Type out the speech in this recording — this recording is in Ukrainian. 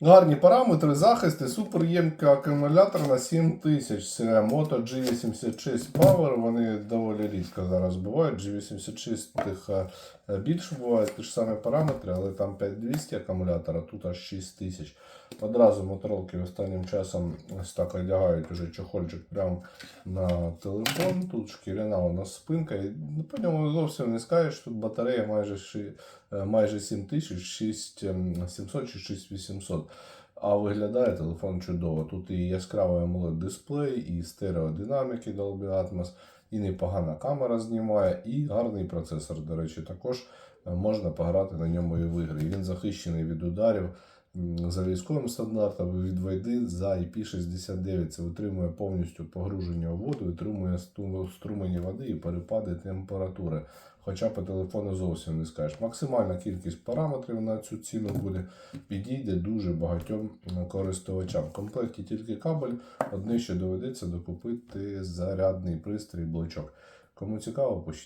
Гарні параметри, захисти, суперємкий акумулятор на 7000. Це Moto G86 Power. Вони доволі рідко зараз бувають. G86 тих е, більше бувають ті ж самі параметри, але там 5200 акумулятора, тут аж 6000. Одразу моторолки останнім часом ось так одягають уже чохольчик прямо на телефон. Тут шкіряна у нас спинка. І по ньому зовсім не скажеш. Тут батарея майже, е, майже 7000, 6700 чи 6800. А виглядає телефон чудово. Тут і яскравий AMOLED дисплей, і стереодинаміки Dolby Atmos, і непогана камера знімає, і гарний процесор. До речі, також е, можна пограти на ньому і в ігри. Він захищений від ударів за військовим стандартом від війни за IP69. Це витримує повністю погруження у воду, витримує струмені води і перепади температури. Хоча по телефону зовсім не скажеш. Максимальна кількість параметрів на цю ціну буде підійде дуже багатьом користувачам. В комплекті тільки кабель, одне ще доведеться докупити зарядний пристрій блочок. Кому цікаво, пишіть.